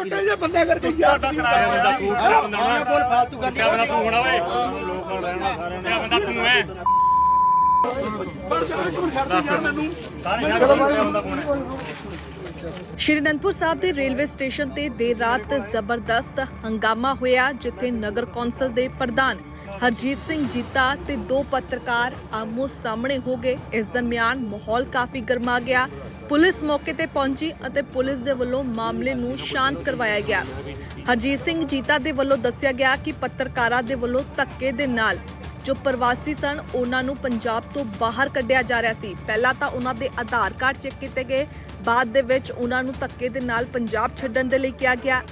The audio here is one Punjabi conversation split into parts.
ਬੰਦੇ ਕਰਕੇ ਯਾਰ ਬੰਦਾ ਤੂੰ ਬੋਲ ਫਾਲਤੂ ਗੱਲ ਕਿਆ ਬੰਦਾ ਤੂੰ ਹੋਣਾ ਓਏ? ਬੰਦਾ ਸ਼੍ਰੀ ਅਨੰਦਪੁਰ ਸਾਹਿਬ ਦੇ ਰੇਲਵੇ ਸਟੇਸ਼ਨ ਤੇ ਦੇਰ ਰਾਤ ਜ਼ਬਰਦਸਤ ਹੰਗਾਮਾ ਹੋਇਆ ਜਿੱਥੇ ਨਗਰ ਕੌਂਸਲ ਦੇ ਪ੍ਰਧਾਨ ਹਰਜੀਤ ਸਿੰਘ ਜੀਤਾ ਤੇ ਦੋ ਪੱਤਰਕਾਰ ਆਮੋ ਸਾਹਮਣੇ ਹੋ ਗਏ। ਇਸ ਦਰਮਿਆਨ ਮਾਹੌਲ ਕਾਫੀ ਗਰਮਾ ਗਿਆ। ਪੁਲਿਸ ਮੌਕੇ ਤੇ ਪਹੁੰਚੀ ਅਤੇ ਪੁਲਿਸ ਦੇ ਵੱਲੋਂ ਮਾਮਲੇ ਨੂੰ ਸ਼ਾਂਤ ਕਰਵਾਇਆ ਗਿਆ। ਹਰਜੀਤ ਸਿੰਘ ਜੀਤਾ ਦੇ ਵੱਲੋਂ ਦੱਸਿਆ ਗਿਆ ਕਿ ਪੱਤਰਕਾਰਾਂ ਦੇ ਵੱਲੋਂ ਧੱਕੇ ਦੇ ਨਾਲ ਜੋ ਪ੍ਰਵਾਸੀ ਸਨ, ਉਹਨਾਂ ਨੂੰ ਪੰਜਾਬ ਤੋਂ ਬਾਹਰ ਕੱਢਿਆ ਜਾ ਰਿਹਾ ਸੀ। ਪਹਿਲਾਂ ਤਾਂ ਉਹਨਾਂ ਦੇ ਆਧਾਰ ਕਾਰਡ ਚੈੱਕ ਕੀਤੇ ਗਏ, ਬਾਅਦ ਦੇ ਵਿੱਚ ਉਹਨਾਂ ਨੂੰ ਧੱਕੇ ਦੇ ਨਾਲ ਪੰਜਾਬ ਛੱਡਣ ਦੇ ਲਈ ਕਿਹਾ ਗਿਆ।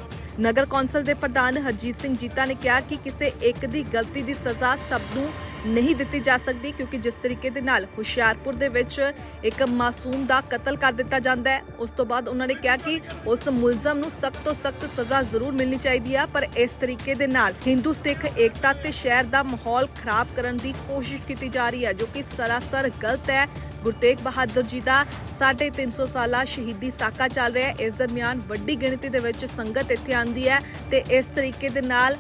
ਨਗਰ ਕੌਂਸਲ ਦੇ ਪ੍ਰਧਾਨ ਹਰਜੀਤ ਸਿੰਘ ਜੀਤਾ ਨੇ ਕਿਹਾ ਕਿ ਕਿਸੇ ਇੱਕ ਦੀ ਗਲਤੀ ਦੀ ਸਜ਼ਾ ਸਭ ਨੂੰ ਨਹੀਂ ਦਿੱਤੀ ਜਾ ਸਕਦੀ ਕਿਉਂਕਿ ਜਿਸ ਤਰੀਕੇ ਦੇ ਨਾਲ ਹੁਸ਼ਿਆਰਪੁਰ ਦੇ ਵਿੱਚ ਇੱਕ ਮਾਸੂਮ ਦਾ ਕਤਲ ਕਰ ਦਿੱਤਾ ਜਾਂਦਾ ਹੈ, ਉਸ ਤੋਂ ਬਾਅਦ ਉਹਨਾਂ ਨੇ ਕਿਹਾ ਕਿ ਉਸ ਮੁਲਜ਼ਮ ਨੂੰ ਸਖਤ ਤੋਂ ਸਖਤ ਸਜ਼ਾ ਜ਼ਰੂਰ ਮਿਲਣੀ ਚਾਹੀਦੀ ਹੈ ਪਰ ਇਸ ਤਰੀਕੇ ਦੇ ਨਾਲ ਹਿੰਦੂ ਸਿੱਖ ਏਕਤਾ ਤੇ ਸ਼ਹਿਰ ਦਾ ਮਾਹੌਲ ਖਰਾਬ ਕਰਨ ਦੀ ਕੋਸ਼ਿਸ਼ ਕੀਤੀ ਜਾ ਰਹੀ ਹੈ, ਜੋ ਕਿ ਸਰਾਸਰ ਗਲਤ ਹੈ। ਗੁਰੂ ਤੇਗ ਬਹਾਦਰ ਜੀ ਦਾ 350 ਸਾਲਾ ਸ਼ਹੀਦੀ ਸਾਕਾ ਚੱਲ ਰਿਹਾ ਹੈ, ਇਸ ਦਰਮਿਆਨ ਵੱਡੀ ਗਿਣਤੀ ਦੇ ਵਿੱਚ ਸੰਗਤ ਇੱਥੇ ਆਂਦੀ ਹੈ ਤੇ ਇਸ ਤਰੀਕੇ ਦੇ ਨਾਲ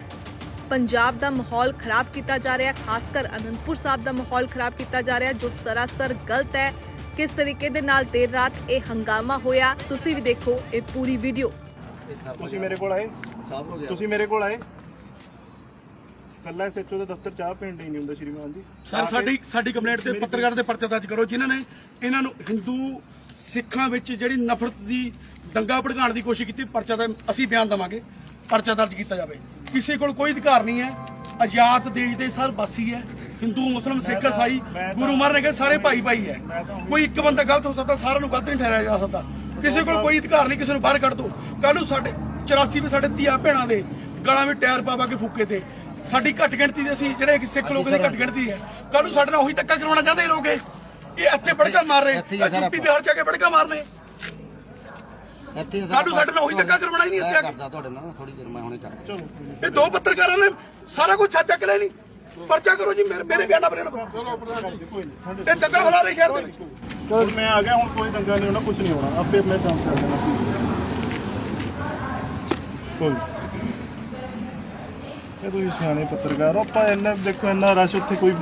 ਪੰਜਾਬ ਦਾ ਮਾਹੌਲ ਖਰਾਬ ਕੀਤਾ ਜਾ ਰਿਹਾ ਹੈ ਖਾਸ ਕਰ ਅਨੰਦਪੁਰ ਸਾਹਿਬ ਦਾ ਮਾਹੌਲ ਖਰਾਬ ਕੀਤਾ ਜਾ ਰਿਹਾ ਹੈ ਜੋ ਸਰਾਸਰ ਗਲਤ ਹੈ। ਕਿਸ ਤਰੀਕੇ ਦੇ ਨਾਲ ਦੇਰ ਰਾਤ ਇਹ ਹੰਗਾਮਾ ਹੋਇਆ ਤੁਸੀਂ ਵੀ ਦੇਖੋ ਇਹ ਪੂਰੀ ਵੀਡੀਓ। ਤੁਸੀਂ ਮੇਰੇ ਕੋਲ ਆਏ? ਸਾਫ਼ ਹੋ ਗਿਆ। ਤੁਸੀਂ ਮੇਰੇ ਕੋਲ ਆਏ? ਕੱਲਾ ਐਸਐਚਓ ਦੇ ਦਫ਼ਤਰ ਚਾਹ ਪੀਣ ਲਈ ਨਹੀਂ ਹੁੰਦਾ ਸ਼੍ਰੀਮਾਨ ਜੀ। ਸਰ ਸਾਡੀ ਸਾਡੀ ਕੰਪਲੇਂਟ ਤੇ ਪੱਤਰਕਾਰ ਦੇ ਪਰਚਾ ਦਰਜ ਕਰੋ ਜਿਨ੍ਹਾਂ ਨੇ ਇਹਨਾਂ ਨੂੰ ਹਿੰਦੂ ਸਿੱਖਾਂ ਵਿੱਚ ਜਿਹੜੀ ਨਫ਼ਰਤ ਦੀ ਦੰਗਾ ਭੜਕਾਉਣ ਦੀ ਕੋਸ਼ਿਸ਼ ਕੀਤੀ ਪਰਚਾ ਦਾ ਅਸੀਂ ਬਿਆਨ ਦਵਾਂਗੇ ਪਰਚਾ ਦਰਜ ਕੀਤਾ ਜਾਵੇ। ਕਿਸੇ ਕੋਲ ਕੋਈ ਅਧਿਕਾਰ ਨਹੀਂ ਹੈ। ਆਜ਼ਾਦ ਦੇਸ਼ ਦੇ ਸਰ ਵਾਸੀ ਹੈ। ਹਿੰਦੂ ਮੁਸਲਮ ਸਿੱਖ ਈਸਾਈ ਗੁਰੂ ਮਹਾਰਾਜ ਨੇ ਕਿਹਾ ਸਾਰੇ ਭਾਈ ਭਾਈ ਹੈ। ਕੋਈ ਇੱਕ ਬੰਦਾ ਗਲਤ ਹੋ ਸਕਦਾ ਸਾਰਿਆਂ ਨੂੰ ਗਲਤ ਨਹੀਂ ਠਹਿਰਾਇਆ ਜਾ ਸਕਦਾ। ਕਿਸੇ ਕੋਲ ਕੋਈ ਅਧਿਕਾਰ ਨਹੀਂ ਕਿਸੇ ਨੂੰ ਬਾਹਰ ਕੱਢ ਦੋ। ਕੱਲ ਨੂੰ ਸਾਡੇ 84 ਵੀ ਸਾਡੇ ਧੀਆ ਭੈਣਾਂ ਦੇ ਗਲਾਂ ਵਿੱਚ ਟਾਇਰ ਪਾ ਪਾ ਕੇ ਫੂਕੇ ਤੇ। ਸਾਡੀ ਘੱਟ ਗਿਣਤੀ ਦੇ ਅਸੀਂ ਜਿਹੜੇ ਸਿੱਖ ਲੋਕ ਦੀ ਘੱਟ ਗਿਣਤੀ ਹੈ। ਕੱਲ ਨੂੰ ਸਾਡੇ ਨਾਲ ਉਹੀ ਧੱਕਾ ਕਰਾਉਣਾ ਚਾਹੁੰਦੇ ਇਹ ਲੋਕ ਇਹ। ਇੱਥੇ ਬੜਕਾ ਮਾਰ ਰਹੇ। ਯੂਪੀ ਬਿਹਾਰ ਚ ਆ ਕੇ ਬੜਕਾ ਮਾਰਨੇ। ਇੱਥੇ ਕੱਲ ਨੂੰ ਸਾਡੇ ਨਾਲ ਉਹੀ ਧੱਕਾ ਕਰਵਾਉਣਾ ਹੀ ਨਹੀਂ ਇੱਥੇ ਆ ਕੇ। ਕਰਦਾ ਤੁਹਾਡੇ ਨਾਲ ਥੋੜੀ ਦੇਰ ਮੈਂ ਹੁਣੇ ਕਰਦਾ। ਇਹ ਦੋ ਪੱਤਰਕਾਰਾਂ ਨੇ ਸਾਰਾ ਕੁਝ ਛੱਡ ਚੱਕ ਲਿਆ ਨਹੀਂ ਪਰਚਾ ਕਰੋ ਜੀ ਮੇਰੇ ਮੇਰੇ ਬਿਆਨਾਂ ਪਰ ਇਹਨਾਂ ਇਹ ਧੱਕਾ ਫਲਾ ਰਹੇ ਸ਼ਹਿਰ ਦੇ ਵਿੱਚ। ਚਲ ਮੈਂ ਆ ਗਿਆ ਹੁਣ ਕੋਈ ਦੰਗਾ ਨਹੀਂ ਹੋਣਾ ਕੁਝ ਨਹੀਂ ਹੋਣਾ। ਆਪੇ ਮੈਂ ਕੰਮ ਕਰ ਲੈਣਾ। ਕੋਈ ਇਹ ਤੁਸੀਂ ਸਿਆਣੇ ਪੱਤਰਕਾਰ ਹੋ ਆਪਾਂ ਇੰਨਾ ਦੇਖੋ ਇੰਨਾ ਰਸ਼ ਉੱਥੇ ਕੋਈ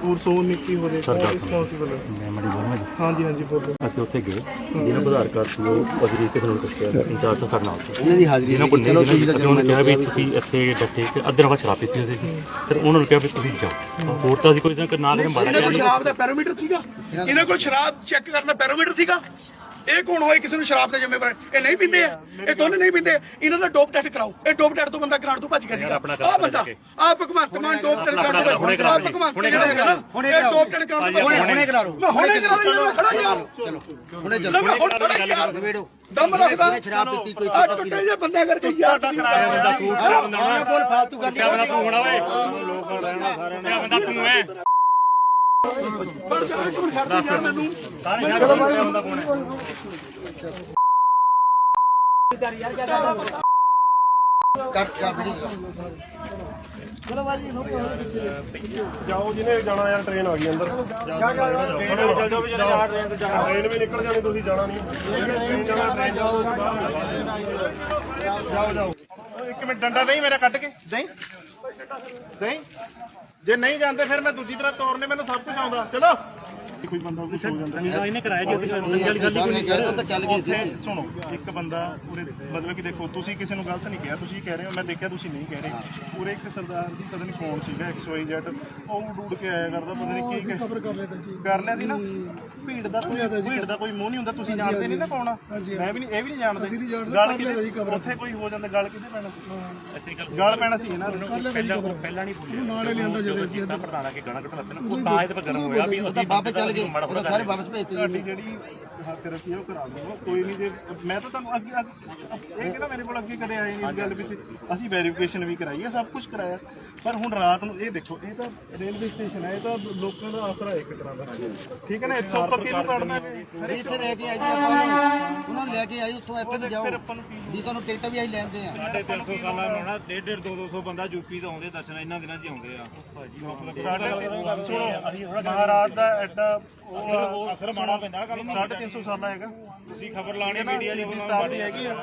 ਹੋਰ ਸੋਨ ਨਹੀਂ ਕੀ ਹੋ ਰਿਹਾ ਰਿਸਪੌਂਸਿਬਲ ਹੈ ਮੈਂ ਮੜੀ ਬੋਲਣਾ ਜੀ ਹਾਂਜੀ ਹਾਂਜੀ ਬੋਲੋ। ਅਸੀਂ ਉੱਥੇ ਗਏ ਜਿਹਨਾਂ ਕੋਲ ਆਧਾਰ ਕਾਰਡ ਸੀ ਉਹ ਅਗਰੀ ਤੇ ਸਾਨੂੰ ਕੁਝ ਕਿਹਾ ਇੰਚਾਰਜ ਤਾਂ ਸਾਡੇ ਨਾਲ ਸੀ। ਇਹਨਾਂ ਦੀ ਹਾਜ਼ਰੀ ਜਿਹਨਾਂ ਕੋਲ ਨਹੀਂ ਚਲੋ ਜਿਹਨਾਂ ਤੁਸੀਂ ਉਹਨਾਂ ਨੇ ਕਿਹਾ ਵੀ ਤੁਸੀਂ ਇੱਥੇ ਬੈਠੇ ਤੇ ਅੱਧੇ ਰਵਾ ਸ਼ਰਾਬ ਪੀਤੀ ਸੀ ਫਿਰ ਉਹਨਾਂ ਨੂੰ ਕਿਹਾ ਵੀ ਤੁਸੀਂ ਜਾਓ। ਹੋਰ ਤਾਂ ਅਸੀਂ ਕੋਈ ਨਾ ਨਾ ਮਾਰਿਆ ਇਹਨਾਂ ਕੋਲ ਗਿਆ ਸ਼ਰਾਬ ਦਾ ਪੈਰੋਮੀਟਰ ਸੀਗਾ। ਇਹਨਾਂ ਕੋਲ ਸ਼ਰਾਬ ਚੈੱਕ ਕਰਨ ਦਾ ਪੈਰੋਮੀਟਰ ਸੀਗਾ। ਇਹ ਕੌਣ ਹੋਏ? ਕਿਸੇ ਨੂੰ ਸ਼ਰਾਬ ਦਾ ਜ਼ਿੰਮੇਵਾਰ ਇਹ ਨਹੀਂ ਪੀਂਦੇ ਆ। ਇਹ ਦੋਨੇ ਨਹੀਂ ਪੀਂਦੇ। ਇਹਨਾਂ ਦਾ ਡੋਪ ਟੈਸਟ ਕਰਾਓ। ਇਹ ਡੋਪ ਟੈਸਟ ਤੋਂ ਬੰਦਾ ਕਰਾਉਣ ਤੋਂ ਭੱਜ ਗਿਆ ਸੀਗਾ। ਆਪਣਾ ਆਹ ਬੰਦਾ। ਆਹ ਭਗਵੰਤ ਮਾਨ ਡੋਪ ਟੈਸਟ ਕਰਾਉਣ ਤੋਂ ਹੁਣੇ ਭੱਜ ਕਰਾ ਆਹ ਲਓ। ਜੀ, ਭਗਵੰਤ ਹੁਣੇ ਜਿਹੜਾ ਹੈਗਾ ਇਹ। ਡੋਪ ਟੈਸਟ ਕਰਾਉਣ ਤੋਂ ਹੁਣੇ ਭੱਜ ਹੁਣੇ ਕਰਾ ਲਓ। ਹੁਣੇ ਕਰਾ ਲਓ ਖੜਾ ਯਾਰ ਚਲੋ। ਹੁਣੇ ਚਲੋ। ਦਮ ਰੱਖਦਾ। ਸ਼ਰਾਬ ਪੀਤੀ ਕੋਈ ਪਤਾ ਟੁੱਟੇ ਜਿਹੇ ਬੰਦੇ ਕਰਕੇ ਯਾਰ ਕਿਆ ਬੰਦਾ ਤੂੰ ਹੋਣਾ ਬੋਲ ਫਾਲਤੂ ਗੱਲ ਕਿਆ ਬੰਦਾ ਤੂੰ ਹੋਣਾ ਓਏ। ਕਿਆ ਬੰਦਾ ਤੂੰ ਹੈ ਮੈਨੂੰ ਸਾਰੇ ਯਾਰ ਕਿਆ ਬੰਦਾ ਕਰ ਫੜੀ ਜਾਓ ਜਿਹਨੇ ਜਾਣਾ ਯਾਰ ਟ੍ਰੇਨ ਆ ਗਈ ਅੰਦਰ। ਜਾ ਜਾਓ। ਵੀ ਜਿਹੜਾ ਟ੍ਰੇਨ ਤੇ ਜਾਣਾ ਟ੍ਰੇਨ ਵੀ ਨਿਕਲ ਜਾਣੀ, ਤੁਸੀਂ ਜਾਣਾ ਨਹੀਂ। ਟ੍ਰੇਨ ਜਾਣਾ ਟ੍ਰੇਨ ਜਾਓ ਜਾਓ। ਜਾਓ ਇੱਕ ਮਿੰਟ, ਡੰਡਾ ਦੇਈ ਮੇਰਾ ਕੱਟ ਕੇ। ਦੇਈ? ਦੇਈ? ਜੇ ਨਹੀਂ ਜਾਂਦੇ ਫਿਰ ਮੈਂ ਦੂਜੀ ਤਰ੍ਹਾਂ ਤੋਰਨੇ ਮੈਨੂੰ ਸਭ ਕੁਝ ਆਉਂਦਾ। ਚਲੋ। ਕੋਈ ਬੰਦਾ ਕੁਝ ਹੋ ਜਾਂਦਾ। ਨਾ ਇਹਨੇ ਕਰਾਇਆ ਜੀ ਉਹਦੀ ਗੱਲ ਗੱਲ ਸਾਹਿਬ ਨੇ ਕਿਹਾ ਉਹ ਤਾਂ ਚੱਲ ਗਈ ਸੀ। ਉੱਥੇ ਸੁਣੋ ਇੱਕ ਬੰਦਾ ਪੂਰੇ ਮਤਲਬ ਕਿ ਦੇਖੋ ਤੁਸੀਂ ਕਿਸੇ ਨੂੰ ਗਲਤ ਨਹੀਂ ਕਿਹਾ। ਤੁਸੀਂ ਕਹਿ ਰਹੇ ਹੋ ਮੈਂ ਦੇਖਿਆ ਤੁਸੀਂ ਨਹੀਂ ਕਹਿ ਰਹੇ। ਪੂਰੇ ਇੱਕ ਸਰਦਾਰ ਦੀ ਪਤਾ ਨਹੀਂ ਕੌਣ ਸੀਗਾ XYZ ਉਹ ਡੂੜ ਕੇ ਆਇਆ ਕਰਦਾ ਪਤਾ ਨਹੀਂ ਕੀ ਕਰ ਲਿਆ ਕਰ ਲਿਆ ਸੀ ਨਾ? ਭੀੜ ਦਾ ਕੋਈ ਭੀੜ ਦਾ ਕੋਈ ਮੂੰਹ ਨਹੀਂ ਹੁੰਦਾ ਤੁਸੀਂ ਜਾਣਦੇ ਨਹੀਂ ਨਾ ਕੌਣ ਆ? ਮੈਂ ਵੀ ਨਹੀਂ ਇਹ ਵੀ ਨਹੀਂ ਜਾਣਦੇ। ਗੱਲ ਕਿਤੇ ਉੱਥੇ ਕੋਈ ਹੋ ਜਾਂਦਾ ਗੱਲ ਕਿਤੇ ਪੈਣਾ ਸੀ? ਗੱਲ ਪੈਣਾ ਸੀ ਇਹਨਾਂ ਨੂੰ ਪਹਿਲਾਂ ਪਹਿਲਾਂ ਨਹੀਂ ਬੋਲਿਆ ਨਾਲੇ ਲਿਆਂਦਾ ਜਦੋਂ ਅਸੀਂ ਪ੍ਰਧਾਨ ਕੇ ਗਾਣਾ ਕੱਢ ਲੱਗੇ ਨਾ ਉਹ ਤਾਂ ਇਹਦੇ ਪਰ ਗਰਮ ਹੋਇਆ ਵੀ ਉਹ ਤਾਂ ਵਾਪਸ ਚੱਲ ਉਹ ਸਾਰੇ ਵਾਪਸ ਤੁਹਾਡੀ ਜਿਹੜੀ ਆ ਉਹ ਕਰਾ ਦੂੰਗਾ ਕੋਈ ਨਹੀਂ ਜੇ ਮੈਂ ਤਾਂ ਤੁਹਾਨੂੰ ਅੱਗੇ ਅੱਗੇ- ਇਹ ਕਿਹੜਾ ਮੇਰੇ ਕੋਲ ਅੱਗੇ ਕਦੇ ਆਏ ਨਹੀਂ ਇਸ ਗੱਲ ਵਿੱਚ ਅਸੀਂ ਵੈਰੀਫਿਕੇਸ਼ਨ ਵੀ ਕਰਾਈ ਹੈ ਸਭ ਕੁਝ ਕਰਾਇਆ। ਪਰ ਹੁਣ ਰਾਤ ਨੂੰ ਇਹ ਦੇਖੋ ਇਹ ਤਾਂ ਰੇਲਵੇ ਸਟੇਸ਼ਨ ਹੈ ਇਹ ਤਾਂ ਲੋਕਾਂ ਦਾ ਆਸਰਾ ਹੈ ਇੱਕ ਤਰ੍ਹਾਂ ਦਾ। ਠੀਕ ਹੈ ਨਾ ਇੱਥੋਂ ਆਪਾਂ ਕਿਹਨੂੰ ਕੱਢਣਾ ਅਰੇ ਇੱਥੇ ਲੈ ਕੇ ਆਈ ਜੀ ਆਪਾਂ ਨੂੰ। ਉਹਨਾਂ ਨੂੰ ਲੈ ਕੇ ਆਈ ਉੱਥੋਂ ਇੱਥੇ ਨੂੰ ਜਾਓ ਵੀ ਤੁਹਾਨੂੰ ਟਿਕਟ ਵੀ ਆਈ ਲੈਂਦੇ ਆ 350 ਸਾਲਾਂ ਨੂੰ ਨਾ 1.5 200 ਬੰਦਾ ਯੂਪੀ ਤੋਂ ਆਉਂਦੇ ਦਰਸ਼ਨ ਇਹਨਾਂ ਦਿਨਾਂ 'ਚ ਹੀ ਆਉਂਦੇ ਆ। ਸੁਣੋ। ਮਹਾਰਾਜ ਦਾ ਐਡਾ ਉਹ ਅਸਰ ਮਾੜਾ ਪੈਂਦਾ ਕੱਲ 350 ਸਾਲਾ ਹੈਗਾ। ਤੁਸੀਂ ਖਬਰ ਲਾਣੀ ਮੀਡੀਆ ਦੀ ਸਥਾਪਤੀ ਹੈਗੀ ਆ।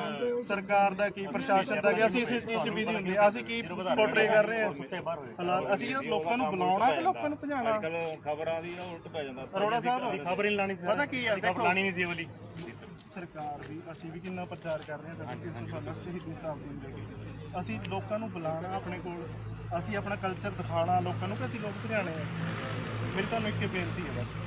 ਸਰਕਾਰ ਦਾ ਕੀ ਪ੍ਰਸ਼ਾਸਨ ਦਾ ਕੀ? ਅਸੀਂ ਇਸ ਚੀਜ਼ 'ਚ ਬਿਜ਼ੀ ਹੁੰਦੇ ਹਾਂ। ਅਸੀਂ ਕੀ ਪੋਰਟਰੇ ਕਰ ਰਹੇ ਹਾਲਾਤ ਅਸੀਂ ਇਹ ਲੋਕਾਂ ਨੂੰ ਬੁਲਾਉਣਾ ਕਿ ਲੋਕਾਂ ਨੂੰ ਭਜਾਉਣਾ। ਕੱਲ ਖਬਰਾਂ ਦੀ ਨਾ ਉਲਟ ਪੈ ਜਾਂਦਾ। ਅਰੋੜਾ ਸਾਹਿਬ ਖਬਰ ਨਹੀਂ ਲਾਣੀ ਪਤਾ ਕੀ ਆ ਦੇਖੋ। ਲਾਣੀ ਨਹੀਂ ਸੀ ਵਾਲੀ ਸਰਕਾਰ ਵੀ ਅਸੀਂ ਵੀ ਕਿੰਨਾ ਪ੍ਰਚਾਰ ਕਰ ਰਹੇ ਹਾਂ ਤਾਂ 300 ਸਾਲਾਂ ਸ਼ਹੀਦੀ ਸ਼ਤਾਬਦੀ ਨੂੰ ਲੈ ਕੇ ਅਸੀਂ ਲੋਕਾਂ ਨੂੰ ਬੁਲਾਉਣਾ ਆਪਣੇ ਕੋਲ। ਅਸੀਂ ਆਪਣਾ ਕਲਚਰ ਦਿਖਾਉਣਾ ਲੋਕਾਂ ਨੂੰ ਕਿ ਅਸੀਂ ਲੋਕ ਭਜਾਣੇ ਆ। ਮੇਰੀ ਤੁਹਾਨੂੰ ਇੱਕ ਬੇਨਤੀ ਹੈ ਬਸ।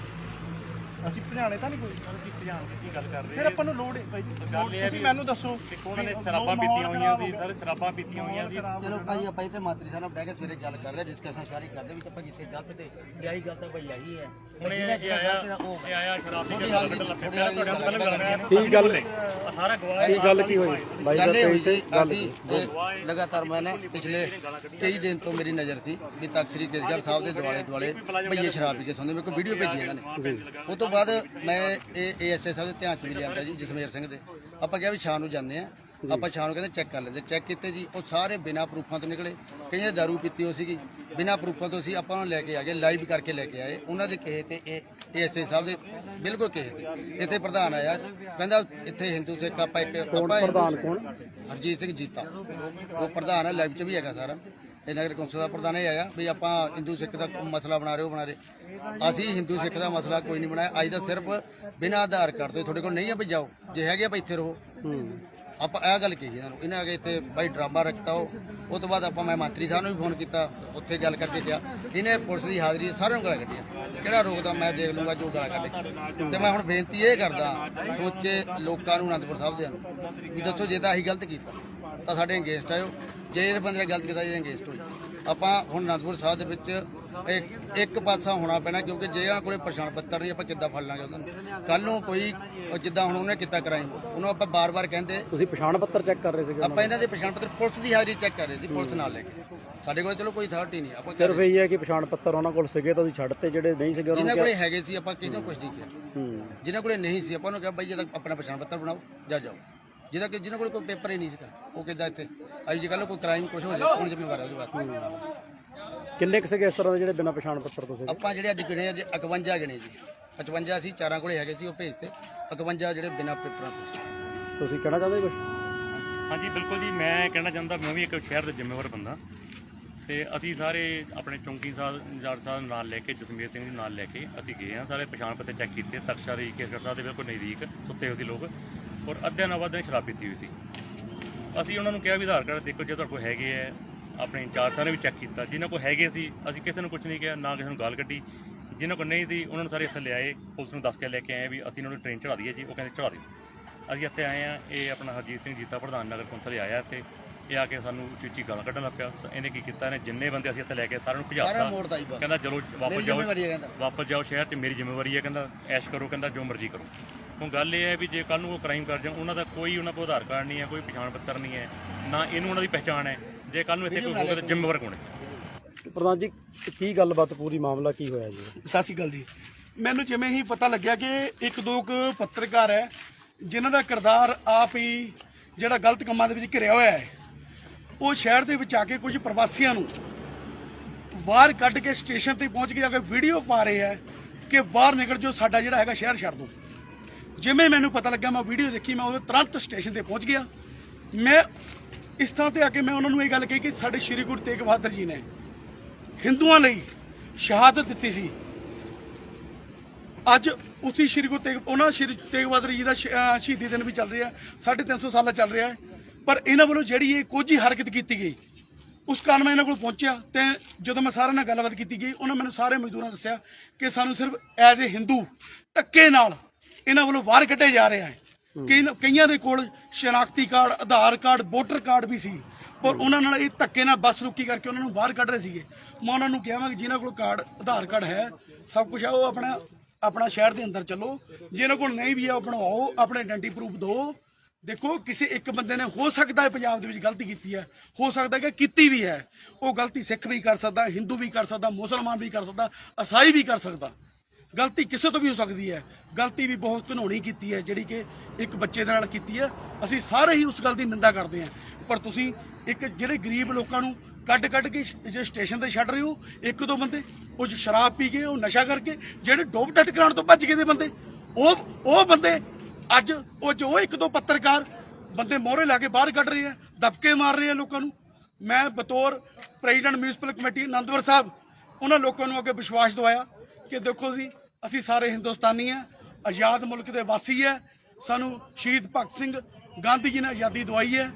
ਅਸੀਂ ਭਜਾਣੇ ਤਾਂ ਨਹੀਂ ਕੋਈ। ਕੀ ਭਜਾਣ ਦੀ ਕੀ ਗੱਲ ਕਰ ਰਹੇ ਫਿਰ ਆਪਾਂ ਨੂੰ ਲੋੜ ਹੈ ਭਾਈ ਗੱਲ ਇਹ ਹੈ ਤੁਸੀਂ ਵੀ ਮੈਨੂੰ ਦੱਸੋ ਉਹਨਾਂ ਨੇ ਵੀ ਸ਼ਰਾਬਾਂ ਮਾਹੌਲ ਪੀਤੀਆਂ ਹੋਈਆਂ ਖਰਾਬ ਸੀ ਸਰ ਸ਼ਰਾਬਾਂ ਪੀਤੀਆਂ ਹੋਈਆਂ ਸੀ। ਚਲੋ। ਭਾਈ ਆਪਾਂ ਇੱਥੇ ਮਾਤਰੀ ਸਾਹਿਬ ਨਾਲ ਬਹਿ ਕੇ ਸਵੇਰੇ ਗੱਲ ਕਰਦੇ ਡਿਸਕਸ਼ਨ ਸਾਰੀ ਕਰਦੇ ਵੀ ਆਪਾਂ ਕਿੱਥੇ ਗਲਤ ਤੇ ਇਹ ਆਹੀ ਗੱਲ ਤਾਂ ਭਾਈ ਆਹੀ ਹੈ। ਹੁਣ ਇਹ ਇਹ ਆਇਆ ਉਹ ਇਹ ਆਇਆ ਸ਼ਰਾਬ ਦੀ- ਲੱਪੇ ਥੋੜ੍ਹੀ ਪਹਿਲਾਂ ਹਾਲ ਤੁਹਾਡੇ ਨਾਲ ਗੱਲ ਗੱਲ ਕੀ ਗੱਲ ਸਾਰਾ ਗਵਾਹ ਕੀ ਗੱਲ ਕੀ ਹੋਈ? ਬਾਈ ਗੱਲ ਇਹ ਹੋਈ ਤੇ ਜੀ ਅਸੀਂ ਇਹ ਲਗਾਤਾਰ ਮੈਂ ਨਾ ਪਿਛਲੇ ਕਈ ਦਿਨ ਤੋਂ ਮੇਰੀ ਨਜ਼ਰ ਸੀ ਕਿ ਤਖਤ ਸ੍ਰੀ ਕੇਸਗੜ੍ਹ ਸਾਹਿਬ ਦੇ ਦੁਆਲੇ ਦੁਆਲੇ ਭਈਏ ਸ਼ਰਾਬ ਪੀ ਕੇ ਸੌਂਦੇ ਮੇਰੇ ਕੋਲ ਵੀਡੀਓ ਭੇਜੀ ਇਹਨਾਂ ਨੇ। ਉਸ ਤੋਂ ਬਾਅਦ ਮੈਂ ਇਹ ਏਐਸਏ ਸਾਹਿਬ ਦੇ ਧਿਆਨ ਚ ਵੀ ਲਿਆਂਦਾ ਜੀ ਜਸਮੇਰ ਸਿੰਘ ਦੇ। ਆਪਾਂ ਕਿਹਾ ਵੀ ਸ਼ਾਮ ਨੂੰ ਜਾਂਦੇ ਆ ਆਪਾਂ ਸ਼ਾਮ ਨੂੰ ਕਹਿੰਦੇ ਚੈੱਕ ਕਰ ਲੈਂਦੇ। ਚੈੱਕ ਕੀਤੇ ਜੀ ਉਹ ਸਾਰੇ ਬਿਨਾਂ ਪ੍ਰੂਫਾਂ ਤੋਂ ਨਿਕਲੇ। ਕਈਆਂ ਦਾਰੂ ਪੀਤੀ ਹੋ ਸੀਗੀ। ਬਿਨਾਂ ਪ੍ਰੂਫਾਂ ਤੋਂ ਅਸੀਂ ਆਪਾਂ ਨੂੰ ਲੈ ਕੇ ਆ ਗਏ ਲਾਈਵ ਕਰਕੇ ਲੈ ਕੇ ਆਏ। ਉਹਨਾਂ ਦੇ ਕਹੇ ਤੇ ਇਹ ਏਐਸਏ ਸਾਹਿਬ ਦੇ ਬਿਲਕੁਲ ਕਹੇ ਤੇ। ਇੱਥੇ ਪ੍ਰਧਾਨ ਆਇਆ ਕਹਿੰਦਾ ਇੱਥੇ ਹਿੰਦੂ ਸਿੱਖ ਆਪਾਂ ਇੱਕ ਆਪਾਂ ਪ੍ਰਧਾਨ ਕੌਣ? ਹਰਜੀਤ ਸਿੰਘ ਜੀਤਾ। ਉਹ ਪ੍ਰਧਾਨ ਹੈ ਲਾਈਵ 'ਚ ਵੀ ਹੈਗਾ ਸਾਰਾ। ਇਹ ਨਗਰ ਕੌਂਸਲ ਦਾ ਪ੍ਰਧਾਨ ਇਹ ਆਇਆ ਵੀ ਆਪਾਂ ਹਿੰਦੂ ਸਿੱਖ ਦਾ ਮਸਲਾ ਬਣਾ ਰਹੇ ਹੋ, ਬਣਾ ਰਹੇ। ਅਸੀਂ ਹਿੰਦੂ ਸਿੱਖ ਦਾ ਮਸਲਾ ਕੋਈ ਨਹੀਂ ਬਣਾਇਆ। ਅੱਜ ਦਾ ਸਿਰਫ ਬਿਨਾਂ ਆਧਾਰ ਕਾਰਡ ਤੋਂ ਤੁਹਾਡੇ ਕੋਲ ਨਹੀਂ ਆ ਵੀ ਜਾਓ। ਜੇ ਹੈਗੇ ਆ ਵੀ ਇੱਥੇ ਰਹੋ। ਆਪਾਂ ਇਹ ਗੱਲ ਕਹੀ ਇਹਨਾਂ ਨੂੰ। ਇਹਨਾਂ ਅਗੇ ਇੱਥੇ ਭਾਈ ਡਰਾਮਾ ਰਚਤਾ ਉਹ। ਉਹ ਤੋਂ ਬਾਅਦ ਆਪਾਂ ਮੈਂ ਮੰਤਰੀ ਸਾਹਿਬ ਨੂੰ ਵੀ ਫੋਨ ਕੀਤਾ। ਉੱਥੇ ਗੱਲ ਕਰਕੇ ਗਿਆ ਇਹਨੇ ਪੁਲਿਸ ਦੀ ਹਾਜ਼ਰੀ ਸਾਰਿਆਂ ਨੂੰ ਗਾਲਾਂ ਕੱਢੀਆਂ। ਕਿਹੜਾ ਰੋਕਦਾ ਮੈਂ ਦੇਖ ਲੂੰਗਾ ਜੋ ਗਾਲਾਂ ਕੱਢੇ ਤੇ ਮੈਂ ਹੁਣ ਬੇਨਤੀ ਇਹ ਕਰਦਾ, ਸੋਚੇ ਲੋਕਾਂ ਨੂੰ ਅਨੰਦਪੁਰ ਸਾਹਿਬ ਦੇ ਨੂੰ। ਵੀ ਦੱਸੋ ਜੇ ਤਾਂ ਅਸੀਂ ਗਲਤ ਕੀਤਾ। ਤਾਂ ਸਾਡੇ ਅੰਗੇਸਟ ਆਇਓ ਜੇ ਇਹ ਬੰਦੇ ਨੇ ਗਲਤ ਕੀਤਾ ਜੇ ਅੰਗੇਸਟ ਹੋਈ ਆਪਾਂ ਹੁਣ ਅਨੰਦਪੁਰ ਸਾਹਿਬ ਦੇ ਵਿੱਚ ਇੱਕ ਇੱਕ ਪਾਸਾ ਹੋਣਾ ਪੈਣਾ ਕਿਉਂਕਿ ਜੇ ਇਹਨਾਂ ਕੋਲੇ ਪਛਾਣ ਪੱਤਰ ਨਹੀਂ ਆਪਾਂ ਕਿੱਦਾਂ ਫੜ ਲਾਂਗੇ ਉਹਨਾਂ? ਨੂੰ ਕੱਲ ਨੂੰ ਕੋਈ ਉਹ ਜਿੱਦਾਂ ਹੁਣ ਉਹਨੇ ਕੀਤਾ ਕਰਾਈਮ ਉਹਨੂੰ ਆਪਾਂ ਬਾਰ-ਬਾਰ ਕਹਿੰਦੇ ਤੁਸੀਂ ਪਛਾਣ ਪੱਤਰ ਚੈੱਕ ਕਰ ਰਹੇ ਸੀਗੇ ਆਪਾਂ ਇਹਨਾਂ ਦੇ ਪਛਾਣ ਪੱਤਰ ਪੁਲਿਸ ਦੀ ਹਾਜ਼ਰੀ ਚੈੱਕ ਕਰ ਰਹੇ ਸੀ ਪੁਲਿਸ ਨਾਲ ਲੈ ਕੇ। ਸਾਡੇ ਕੋਲ ਚਲੋ ਕੋਈ ਅਥਾਰਟੀ ਨਹੀਂ ਆਪਾਂ ਸਿਰਫ ਇਹ ਹੈ ਕਿ ਪਛਾਣ ਪੱਤਰ ਉਹਨਾਂ ਕੋਲ ਸੀਗੇ ਤਾਂ ਤੁਸੀਂ ਛੱਡਤੇ ਜਿਹੜੇ ਨਹੀਂ ਸੀਗੇ ਉਹਨਾਂ ਜਿਨ੍ਹਾਂ ਨੂੰ ਕੋਲੇ ਹੈਗੇ ਸੀ ਆਪਾਂ ਕਿਹਨੂੰ ਕੁਝ ਨਹੀਂ ਕਿਹਾ। ਹੂੰ। ਜਿਨ੍ਹਾਂ ਕੋਲੇ ਨਹੀਂ ਸੀ ਆਪਾਂ ਨੂੰ ਕਿਹਾ ਬਾਈ ਇਹਦਾ ਆਪਣਾ ਪਛਾਣ ਪੱਤਰ ਬਣਾਓ ਜਾ ਜਾਓ। ਜਿਹਦਾ ਕਿ ਜਿਨ੍ਹਾਂ ਕੋਲ ਕੋਈ ਪੇਪਰ ਹੀ ਨਹੀਂ ਸੀਗਾ ਉਹ ਕਿੱਦਾਂ ਇੱਥੇ ਅੱਜ ਜੇ ਕੱਲ ਕੋਈ ਕ੍ਰਾਈਮ ਕੁਝ ਹੋ ਜਾਏ ਕੌਣ ਜ਼ਿੰਮੇਵਾਰ ਹੈ ਉਹਦੇ ਵਾਸਤੇ ਕਿੰਨੇ ਕੁ ਸੀਗੇ ਇਸ ਤਰ੍ਹਾਂ ਦੇ ਜਿਹੜੇ ਬਿਨਾਂ ਪਛਾਣ ਪੱਤਰ ਤੋਂ ਸੀਗੇ ਆਪਾਂ ਜਿਹੜੇ ਅੱਜ ਗਿਣੇ ਅੱਜ 51 ਗਿਣੇ ਜੀ। 55 ਸੀ ਚਾਰਾਂ ਕੋਲੇ ਹੈਗੇ ਸੀ ਉਹ ਭੇਜਤੇ 51 ਜਿਹੜੇ ਬਿਨਾਂ ਪੇਪਰਾਂ ਤੋਂ ਸੀ। ਤੁਸੀਂ ਕਹਿਣਾ ਚਾਹੁੰਦੇ ਕੁਝ ਹਾਂਜੀ ਬਿਲਕੁਲ ਜੀ ਮੈਂ ਕਹਿਣਾ ਚਾਹੁੰਦਾ ਮੈਂ ਵੀ ਇੱਕ ਸ਼ਹਿਰ ਦਾ ਜ਼ਿੰਮੇਵਾਰ ਬੰਦਾ। ਤੇ ਅਸੀਂ ਸਾਰੇ ਆਪਣੇ ਚੌਂਕੀ ਸਾਹਿਬ ਜਾਟ ਸਾਹਿਬ ਨੂੰ ਨਾਲ ਲੈ ਕੇ ਜਸਮੀਰ ਸਿੰਘ ਜੀ ਨਾਲ ਲੈ ਕੇ ਅਸੀਂ ਗਏ ਹਾਂ ਸਾਰੇ ਪਛਾਣ ਪੱਤੇ ਚੈੱਕ ਕੀਤੇ ਤਕਸ਼ਾ ਦੀ ਕੇਸਗੜ੍ਹ ਸਾਹਿਬ ਦੇ ਬਿਲਕੁਲ ਨਜ਼ਦੀਕ ਸੁੱਤੇ ਸੀ ਲੋਕ। ਔਰ ਅੱਧਿਆਂ ਨਾਲ ਵੱਧ ਨੇ ਸ਼ਰਾਬ ਪੀਤੀ ਹੋਈ ਸੀ। ਅਸੀਂ ਉਹਨਾਂ ਨੂੰ ਕਿਹਾ ਵੀ ਆਧਾਰ ਕਾਰਡ ਦੇਖੋ ਜੇ ਤੁਹਾਡੇ ਕੋਲ ਹੈਗੇ ਹੈ ਆਪਣੇ ਇੰਚਾਰਜ ਨੇ ਵੀ ਚੈੱਕ ਕੀਤਾ। ਜਿਨ੍ਹਾਂ ਕੋਲ ਹੈਗੇ ਸੀ ਅਸੀਂ ਕਿਸੇ ਨੂੰ ਕੁਝ ਨਹੀਂ ਕਿਹਾ ਨਾ ਕਿਸੇ ਨੂੰ ਗਾਲ ਕੱਢੀ। ਜਿਨ੍ਹਾਂ ਕੋਲ ਨਹੀਂ ਸੀ ਉਹਨਾਂ ਨੂੰ ਸਾਰੇ ਇੱਥੇ ਲਿਆਏ ਪੁਲਿਸ ਨੂੰ ਦੱਸ ਕੇ ਲੈ ਕੇ ਆਏ ਵੀ ਅਸੀਂ ਇਹਨਾਂ ਨੂੰ ਟ੍ਰੇਨ ਚੜਾ ਦਈਏ ਜੀ ਉਹ ਕਹਿੰਦੇ ਚੜਾ ਦਿਓ। ਅਸੀਂ ਇੱਥੇ ਆਏ ਆ ਇਹ ਆਪਣਾ ਹਰਜੀਤ ਸਿੰਘ ਜੀਤਾ ਪ੍ਰਧਾਨ ਨਗਰ ਕੌਂਸਲ ਆਇਆ ਇੱਥੇ। ਇਹ ਆ ਕੇ ਸਾਨੂੰ ਉੱਚੀ ਗਾਲਾਂ ਕੱਢਣ ਲੱਗ ਪਿਆ। ਇਹਨੇ ਕੀ ਕੀਤਾ? ਇਹਨੇ ਜਿੰਨੇ ਬੰਦੇ ਅਸੀਂ ਇੱਥੇ ਲੈ ਕੇ ਸਾਰਿਆਂ ਨੂੰ ਭਜਾਤਾ ਕਹਿੰਦਾ ਚਲੋ ਵਾਪਸ ਜਾਓ। ਵਾਪਸ ਜਾਓ ਸ਼ਹਿਰ ਤੇ ਮੇਰੀ ਜ਼ਿੰਮੇਵਾਰੀ ਹੈ ਕਹਿੰਦਾ ਐਸ਼ ਕਰੋ ਕਹਿੰਦਾ ਜੋ ਮਰਜ਼ੀ ਕਰੋ। ਹੁਣ ਗੱਲ ਇਹ ਹੈ ਵੀ ਜੇ ਕੱਲ ਨੂੰ ਉਹ ਕ੍ਰਾਈਮ ਕਰ ਜਾਣ ਉਹਨਾਂ ਦਾ ਕੋਈ ਉਹਨਾਂ ਕੋਲ ਆਧਾਰ ਕਾਰਡ ਨਹੀਂ ਹੈ ਕੋਈ ਪਛਾਣ ਪੱਤਰ ਨਹੀਂ ਹੈ ਨਾ ਇਹਨੂੰ ਉਹਨਾਂ ਦੀ ਪਹਿਚਾਣ ਹੈ। ਜੇ ਕੱਲ ਨੂੰ ਇੱਥੇ ਕੋਈ ਹੋਊਗਾ ਤਾਂ ਜ਼ਿੰਮੇਵਾਰ ਕੌਣ ਹੈ? ਪ੍ਰਧਾਨ ਜੀ ਕੀ ਗੱਲਬਾਤ ਪੂਰੀ ਮਾਮਲਾ ਕੀ ਹੋਇਆ ਜੀ? ਸਤਿ ਸ਼੍ਰੀ ਅਕਾਲ ਜੀ। ਮੈਨੂੰ ਜਿਵੇਂ ਹੀ ਪਤਾ ਲੱਗਿਆ ਕਿ ਇੱਕ ਦੋ ਕੁ ਪੱਤਰਕਾਰ ਹੈ ਜਿਨ੍ਹਾਂ ਦਾ ਕਿਰਦਾਰ ਆਪ ਹੀ ਜਿਹੜਾ ਗਲਤ ਕੰਮਾਂ ਦੇ ਵਿੱਚ ਘਿਰਿਆ ਹੋਇਆ ਹੈ ਉਹ ਸ਼ਹਿਰ ਦੇ ਵਿੱਚ ਆ ਕੇ ਕੁਝ ਪ੍ਰਵਾਸੀਆਂ ਨੂੰ ਬਾਹਰ ਕੱਢ ਕੇ ਸਟੇਸ਼ਨ ਤੇ ਪਹੁੰਚ ਕੇ ਜਾ ਕੇ ਵੀਡੀਓ ਪਾ ਰਹੇ ਹੈ ਕਿ ਬਾਹਰ ਨਿਕਲ ਜੋ ਸਾਡਾ ਜਿਹੜਾ ਹੈਗਾ ਸ਼ਹਿਰ ਛੱਡ ਦੋ ਜਿਵੇਂ ਮੈਨੂੰ ਪਤਾ ਲੱਗਾ ਮੈਂ ਵੀਡੀਓ ਦੇਖੀ, ਮੈਂ ਉਹ ਤੁਰੰਤ ਸਟੇਸ਼ਨ ਤੇ ਪਹੁੰਚ ਗਿਆ। ਮੈਂ ਇਸ ਥਾਂ ਤੇ ਆ ਕੇ ਮੈਂ ਉਹਨਾਂ ਨੂੰ ਇਹ ਗੱਲ ਕਹੀ ਕਿ ਸਾਡੇ ਸ੍ਰੀ ਗੁਰੂ ਤੇਗ ਬਹਾਦਰ ਜੀ ਨੇ ਹਿੰਦੂਆਂ ਲਈ ਸ਼ਹਾਦਤ ਦਿੱਤੀ ਸੀ। ਅੱਜ ਉਸੇ ਸ਼੍ਰੀ ਗੁਰੂ ਤੇਗ, ਉਹਨਾਂ ਸ਼੍ਰੀ ਤੇਗ ਬਹਾਦਰ ਜੀ ਦਾ ਸ਼ਹੀਦੀ ਦਿਨ ਵੀ ਚੱਲ ਰਿਹਾ 350 ਸਾਲਾ ਚੱਲ ਰਿਹਾ ਹੈ। ਪਰ ਇਹਨਾਂ ਵੱਲੋਂ ਜਿਹੜੀ ਇਹ ਕੋਝੀ ਹਰਕਤ ਕੀਤੀ ਗਈ, ਉਸ ਕਾਰਨ ਮੈਂ ਇਹਨਾਂ ਕੋਲ ਪਹੁੰਚਿਆ ਤੇ ਜਦੋਂ ਮੈਂ ਸਾਰਿਆਂ ਨਾਲ ਗੱਲਬਾਤ ਕੀਤੀ ਗਈ, ਉਹਨਾਂ ਮੈਨੂੰ ਸਾਰੇ ਮਜ਼ਦੂਰਾਂ ਦੱਸਿਆ ਕਿ ਸਾਨੂੰ ਸਿਰਫ ਐਜ਼ ਏ ਹਿੰਦੂ ਧੱਕੇ ਨਾਲ ਇਹਨਾਂ ਵੱਲੋਂ ਬਾਹਰ ਕੱਢਿਆ ਜਾ ਰਿਹਾ ਹੈ। ਕਈਆਂ ਦੇ ਕੋਲ ਸ਼ਨਾਖਤੀ card Aadhaar card voter card ਵੀ ਸੀ। ਪਰ ਉਹਨਾਂ ਨਾਲ ਇਹ ਧੱਕੇ ਨਾਲ ਬੱਸ ਰੁਕੀ ਕਰਕੇ ਉਹਨਾਂ ਨੂੰ ਬਾਹਰ ਕੱਢ ਰਹੇ ਸੀਗੇ। ਮੈਂ ਉਹਨਾਂ ਨੂੰ ਕਿਹਾ ਕਿ ਜਿਨ੍ਹਾਂ ਕੋਲ ਕਾਰਡ ਆਧਾਰ ਕਾਰਡ ਹੈ ਸਭ ਕੁਝ ਹੈ ਉਹ ਆਪਣਾ ਆਪਣਾ ਸ਼ਹਿਰ ਦੇ ਅੰਦਰ ਚੱਲੋ। ਜਿਹਨਾਂ ਕੋਲ ਨਹੀਂ ਵੀ ਹੈ ਉਹ ਬਣਵਾਓ ਆਪਣੇ ਆਇਡੈਂਟੀ ਪ੍ਰੂਫ ਦਿਓ। ਦੇਖੋ ਕਿਸੇ ਇੱਕ ਬੰਦੇ ਨੇ ਹੋ ਸਕਦਾ ਹੈ ਪੰਜਾਬ ਦੇ ਵਿੱਚ ਗਲਤੀ ਕੀਤੀ ਹੈ। ਹੋ ਸਕਦਾ ਕਿ ਕੀਤੀ ਵੀ ਹੈ। ਉਹ ਗਲਤੀ ਸਿੱਖ ਵੀ ਕਰ ਸਕਦਾ ਹਿੰਦੂ ਵੀ ਕਰ ਸਕਦਾ ਮੁਸਲਮਾਨ ਵੀ ਕਰ ਸਕਦਾ ਈਸਾਈ ਵੀ ਕਰ ਸਕਦਾ। ਗਲਤੀ ਕਿਸੇ ਤੋਂ ਵੀ ਹੋ ਸਕਦੀ ਹੈ। ਗਲਤੀ ਵੀ ਬਹੁਤ ਘਨੋਣੀ ਕੀਤੀ ਹੈ, ਜਿਹੜੀ ਕਿ ਇੱਕ ਬੱਚੇ ਦੇ ਨਾਲ ਕੀਤੀ ਹੈ। ਅਸੀਂ ਸਾਰੇ ਹੀ ਉਸ ਗੱਲ ਦੀ ਨਿੰਦਾ ਕਰਦੇ ਹਾਂ। ਪਰ ਤੁਸੀਂ ਇੱਕ ਜਿਹੜੇ ਗਰੀਬ ਲੋਕਾਂ ਨੂੰ ਕੱਢ ਕੱਢ ਕੇ ਜੇ ਸਟੇਸ਼ਨ ਤੇ ਛੱਡ ਰਹੇ ਹੋ, ਇੱਕ ਦੋ ਬੰਦੇ, ਉਹ ਸ਼ਰਾਬ ਪੀ ਕੇ, ਉਹ ਨਸ਼ਾ ਕਰਕੇ, ਜਿਹੜੇ ਡੋਬ ਟੱਟ ਕਰਾਉਣ ਤੋਂ ਭੱਜ ਗਏ ਦੇ ਬੰਦੇ, ਉਹ ਉਹ ਬੰਦੇ ਅੱਜ ਉਹ ਜੋ ਇੱਕ ਦੋ ਪੱਤਰਕਾਰ ਬੰਦੇ ਮੋਹਰੇ ਲਾ ਕੇ ਬਾਹਰ ਕੱਢ ਰਹੇ ਆ ਦਬਕੇ ਮਾਰ ਰਹੇ ਆ ਲੋਕਾਂ ਨੂੰ। ਮੈਂ ਬਤੌਰ president municipal committee Anandpur Sahib, ਉਹਨਾਂ ਲੋਕਾਂ ਨੂੰ ਅੱਗੇ ਵਿਸ਼ਵਾਸ ਦਵਾਇਆ ਕਿ ਦੇਖੋ ਜੀ ਅਸੀਂ ਸਾਰੇ ਹਿੰਦੁਸਤਾਨੀ ਆ, ਆਜ਼ਾਦ ਮੁਲਕ ਦੇ ਵਾਸੀ ਹੈ ਸਾਨੂੰ ਸ਼ਹੀਦ ਭਗਤ ਸਿੰਘ ਗਾਂਧੀ ਜੀ ਨੇ ਆਜ਼ਾਦੀ ਦਵਾਈ ਹੈ।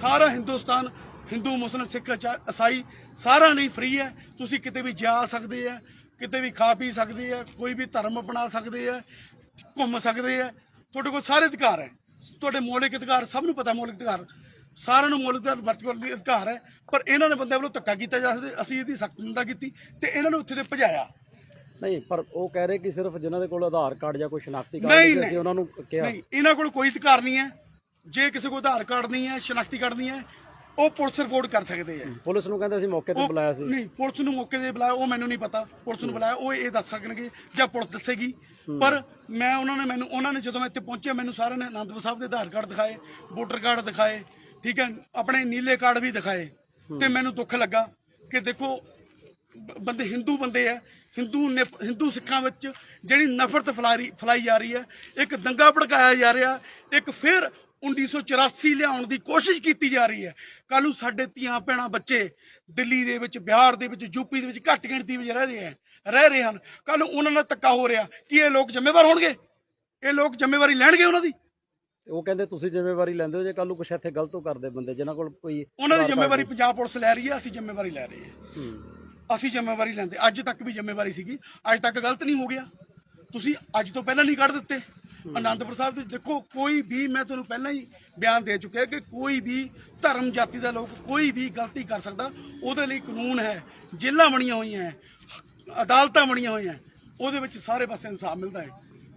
ਸਾਰਾ ਹਿੰਦੁਸਤਾਨ, ਹਿੰਦੂ ਮੁਸਲਿਮ ਸਿੱਖ ਇਚਾ- ਈਸਾਈ ਸਾਰਾ ਨਹੀਂ ਫ੍ਰੀ ਹੈ। ਤੁਸੀਂ ਕਿਤੇ ਵੀ ਜਾ ਸਕਦੇ ਆ, ਕਿਤੇ ਵੀ ਖਾ ਪੀ ਸਕਦੇ ਆ, ਕੋਈ ਵੀ ਧਰਮ ਅਪਣਾ ਸਕਦੇ ਆ, ਘੁੰਮ ਸਕਦੇ ਆ, ਤੁਹਾਡੇ ਕੋਲ ਸਾਰੇ ਅਧਿਕਾਰ ਹੈ। ਤੁਹਾਡੇ ਮੌਲਿਕ ਅਧਿਕਾਰ, ਸਭ ਨੂੰ ਪਤਾ ਮੌਲਿਕ ਅਧਿਕਾਰ। ਸਾਰਿਆਂ ਨੂੰ ਮੌਲਿਕ ਅਧਿਕਾਰ, ਵਰਤ ਕਰਨ ਦੇ ਅਧਿਕਾਰ ਹੈ। ਪਰ ਇਹਨਾਂ ਨੇ ਬੰਦੇ ਵੱਲੋਂ ਧੱਕਾ ਕੀਤਾ ਜਾ ਸਕਦਾ, ਅਸੀਂ ਇਹਦੀ ਸਖਤ ਨਿੰਦਾ ਕੀਤੀ ਤੇ ਇਹਨਾਂ ਨੂੰ ਉੱਥੇ ਦੇ ਭਜਾਇਆ। ਨਹੀਂ ਪਰ ਉਹ ਕਹਿ ਰਹੇ ਕਿ ਸਿਰਫ ਜਿਨ੍ਹਾਂ ਦੇ ਕੋਲ ਆਧਾਰ ਕਾਰਡ ਜਾਂ ਕੋਈ ਸ਼ਨਾਖਤੀ ਕਾਰਡ ਨਹੀਂ, ਨਹੀਂ ਉਹਨਾਂ ਨੂੰ ਕਿਹਾ। ਨਹੀਂ ਇਹਨਾਂ ਕੋਲ ਕੋਈ ਅਧਿਕਾਰ ਨਹੀਂ ਹੈ। ਜੇ ਕਿਸੇ ਕੋਲ ਆਧਾਰ ਕਾਰਡ ਨਹੀਂ ਹੈ ਸ਼ਨਾਖਤੀ ਕਾਰਡ ਨਹੀਂ ਹੈ ਉਹ ਪੁਲਿਸ ਰਿਪੋਰਟ ਕਰ ਸਕਦੇ ਆ ਪੁਲਿਸ ਨੂੰ ਕਹਿੰਦੇ ਅਸੀਂ ਮੌਕੇ ਤੇ ਉਹ- ਬੁਲਾਇਆ ਸੀ। ਨਹੀਂ ਪੁਲਿਸ ਨੂੰ ਮੌਕੇ ਤੇ ਬੁਲਾਇਆ ਉਹ ਮੈਨੂੰ ਨਹੀਂ ਪਤਾ। ਪੁਲਿਸ ਨੂੰ ਬੁਲਾਇਆ ਉਹ ਇਹ ਦੱਸ ਸਕਣਗੇ ਜਾਂ ਪੁਲਿਸ ਦੱਸੇਗੀ। ਪਰ ਮੈਂ ਉਹਨਾਂ ਨੇ ਮੈਨੂੰ ਉਹਨਾਂ ਨੇ ਜਦੋਂ ਮੈਂ ਇੱਥੇ ਪਹੁੰਚਿਆ ਮੈਨੂੰ ਸਾਰਿਆਂ ਨੇ ਅਨੰਦਪੁਰ ਸਾਹਿਬ ਦੇ ਆਧਾਰ ਕਾਰਡ ਦਿਖਾਏ ਵੋਟਰ ਕਾਰਡ ਦਿਖਾਏ ਠੀਕ ਹੈ ਆਪਣੇ ਨੀਲੇ ਕਾਰਡ ਵੀ ਦਿਖਾਏ। ਤੇ ਮੈਨੂੰ ਦੁੱਖ ਲੱਗਾ ਕਿ ਦੇਖੋ ਬ- ਬੰਦੇ ਹਿੰਦੂ ਬੰਦੇ ਆ ਹਿੰਦੂ ਨੇ ਹਿੰਦੂ ਸਿੱਖਾਂ ਵਿੱਚ ਜਿਹੜੀ ਨਫ਼ਰਤ ਫਲਾਈ ਫਲਾਈ ਜਾ ਰਹੀ ਹੈ ਇੱਕ ਦੰਗਾ ਭੜਕਾਇਆ ਜਾ ਰਿਹਾ ਇੱਕ ਫਿਰ 1984 ਲਿਆਉਣ ਦੀ ਕੋਸ਼ਿਸ਼ ਕੀਤੀ ਜਾ ਰਹੀ ਹੈ। ਕੱਲ ਨੂੰ ਸਾਡੇ ਧੀਆਂ ਭੈਣਾਂ ਬੱਚੇ ਦਿੱਲੀ ਦੇ ਵਿੱਚ ਬਿਹਾਰ ਦੇ ਵਿੱਚ ਯੂਪੀ ਦੇ ਵਿੱਚ ਘੱਟ ਗਿਣਤੀ ਵਿੱਚ ਰਹਿ ਰਹੇ ਹਨ ਰਹਿ ਰਹੇ ਹਨ। ਕੱਲ ਨੂੰ ਉਹਨਾਂ ਨਾਲ ਧੱਕਾ ਹੋ ਰਿਹਾ। ਕੀ ਇਹ ਲੋਕ ਜ਼ਿੰਮੇਵਾਰ ਹੋਣਗੇ? ਇਹ ਲੋਕ ਜ਼ਿੰਮੇਵਾਰੀ ਲੈਣਗੇ ਉਹਨਾਂ ਦੀ? ਉਹ ਕਹਿੰਦੇ ਤੁਸੀਂ ਜ਼ਿੰਮੇਵਾਰੀ ਲੈਂਦੇ ਹੋ ਜੇ ਕੱਲ ਨੂੰ ਕੁਛ ਇੱਥੇ ਗਲਤ ਕਰਦੇ ਬੰਦੇ ਜਿਨ੍ਹਾਂ ਕੋਲ ਕੋਈ ਉਹਨਾਂ ਦੀ ਜ਼ਿੰਮੇਵਾਰੀ। ਪੰਜਾਬ ਪੁਲਿਸ ਲੈ ਰਹੀ ਹੈ ਅਸੀਂ ਜ਼ਿੰਮੇਵਾਰੀ ਲੈ ਰਹੇ ਹਾਂ। ਹੂੰ। ਅਸੀਂ ਜ਼ਿੰਮੇਵਾਰੀ ਲੈਂਦੇ। ਅੱਜ ਤੱਕ ਵੀ ਜ਼ਿੰਮੇਵਾਰੀ ਸੀਗੀ। ਅੱਜ ਤੱਕ ਗਲਤ ਨਹੀਂ ਹੋ ਗਿਆ। ਤੁਸੀਂ ਅੱਜ ਤੋਂ ਪਹਿਲਾਂ ਨਹੀਂ ਕੱਢ ਦਿੱਤੇ। ਆਨੰਦਪੁਰ ਸਾਹਿਬ ਦੇ ਦੇਖੋ ਕੋਈ ਵੀ ਮੈਂ ਤੁਹਾਨੂੰ ਪਹਿਲਾਂ ਹੀ ਬਿਆਨ ਦੇ ਚੁੱਕਿਆ ਕਿ ਕੋਈ ਵੀ ਧਰਮ ਜਾਤੀ ਦਾ ਲੋਕ ਕੋਈ ਵੀ ਗਲਤੀ ਕਰ ਸਕਦਾ। ਉਹਦੇ ਲਈ ਕਾਨੂੰਨ ਹੈ। ਜੇਲ੍ਹਾਂ ਬਣੀਆਂ ਹੋਈਆਂ ਹੈ। ਅਦਾਲਤਾਂ ਬਣੀਆਂ ਹੋਈਆਂ। ਉਹਦੇ ਵਿੱਚ ਸਾਰੇ ਪਾਸੇ ਇਨਸਾਫ ਮਿਲਦਾ ਹੈ।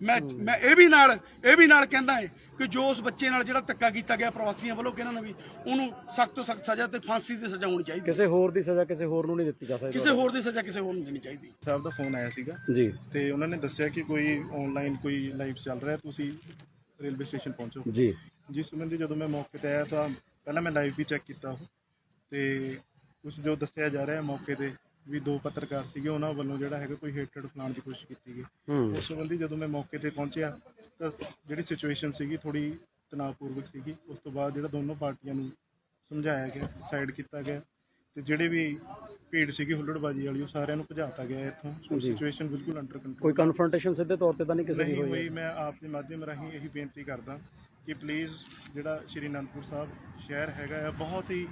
ਮੈਂ ਮੈਂ ਇਹ ਵੀ ਨਾਲ ਇਹ ਵੀ ਨਾਲ ਕਹਿੰਦਾ ਹੈ ਕਿ ਜੋ ਉਸ ਬੱਚੇ ਨਾਲ ਜਿਹੜਾ ਧੱਕਾ ਕੀਤਾ ਗਿਆ ਪ੍ਰਵਾਸੀਆਂ ਵੱਲੋਂ ਕਿਹਨਾਂ ਨੇ ਵੀ ਉਹਨੂੰ ਸਖਤ ਤੋਂ ਸਖਤ ਸਜ਼ਾ ਤੇ ਫਾਂਸੀ ਦੀ ਸਜ਼ਾ ਹੋਣੀ ਚਾਹੀਦੀ। ਕਿਸੇ ਹੋਰ ਦੀ ਸਜ਼ਾ ਕਿਸੇ ਹੋਰ ਨੂੰ ਨਹੀਂ ਦਿੱਤੀ ਜਾ ਸਕਦੀ। ਕਿਸੇ ਹੋਰ ਦੀ ਸਜ਼ਾ ਕਿਸੇ ਹੋਰ ਨੂੰ ਦੇਣੀ ਚਾਹੀਦੀ। ਸਾਹਿਬ ਦਾ ਫੋਨ ਆਇਆ ਸੀਗਾ ਜੀ। ਤੇ ਉਹਨਾਂ ਨੇ ਦੱਸਿਆ ਕਿ ਕੋਈ ਆਨਲਾਈਨ ਕੋਈ ਲਾਈਵ ਚੱਲ ਰਿਹਾ ਤੁਸੀਂ ਰੇਲਵੇ ਸਟੇਸ਼ਨ ਪਹੁੰਚੋ। ਜੀ। ਜਿਸ ਸੰਬੰਧੀ ਜਦੋਂ ਮੈਂ ਮੌਕੇ ਤੇ ਆਇਆ ਤਾਂ ਪਹਿਲਾਂ ਮੈਂ ਲਾਈਵ ਵੀ ਚੈੱਕ ਕੀਤਾ ਉਹ ਤੇ ਕੁਝ ਜੋ ਦੱਸਿਆ ਜਾ ਰਿਹਾ ਹੈ ਮੌਕੇ ਤੇ ਵੀ ਦੋ ਪੱਤਰਕਾਰ ਸੀਗੇ ਉਹਨਾਂ ਵੱਲੋਂ ਜਿਹੜਾ ਹੈਗਾ ਕੋਈ ਹੇਟਡ ਫਲਾਉਣ ਦੀ ਕੋਸ਼ਿਸ਼ ਕੀਤੀ ਗਈ। ਉਸ ਸੰਬੰਧੀ ਜਦੋਂ ਮੈਂ ਮੌਕੇ ਤੇ ਪਹੁੰਚਿਆ ਤਾਂ ਜਿਹੜੀ ਸਿਚੁਏਸ਼ਨ ਸੀਗੀ ਥੋੜੀ ਤਣਾਅਪੂਰਵਕ ਸੀਗੀ। ਉਸ ਤੋਂ ਬਾਅਦ ਜਿਹੜਾ ਦੋਨੋਂ ਪਾਰਟੀਆਂ ਨੂੰ ਸਮਝਾਇਆ ਗਿਆ ਸਾਈਡ ਕੀਤਾ ਗਿਆ ਤੇ ਜਿਹੜੇ ਵੀ ਭੀੜ ਸੀਗੀ ਹੁੱਲੜਬਾਜੀ ਵਾਲੀ ਉਹ ਸਾਰਿਆਂ ਨੂੰ ਭਜਾਤਾ ਗਿਆ ਇੱਥੋਂ। ਸਿਚੁਏਸ਼ਨ ਬਿਲਕੁਲ ਅੰਡਰ ਕੰਟਰੋਲ ਕੋਈ ਕਨਫਰੰਟੇਸ਼ਨ ਸਿੱਧੇ ਤੌਰ ਤੇ ਤਾਂ ਨਹੀਂ ਕਿਸੇ ਦੀ ਹੋਈ ਹੋਈ ਮੈਂ ਆਪ ਦੇ ਮਾਧਿਅਮ ਰਾਹੀਂ ਇਹੀ ਬੇਨਤੀ ਕਰਦਾ ਕਿ ਪਲੀਜ਼ ਜਿਹੜਾ ਸ਼੍ਰੀ ਅਨੰਦਪੁਰ ਸਾਹਿਬ ਸ਼ਹਿਰ ਹੈਗਾ ਆ ਬਹੁਤ ਹੀ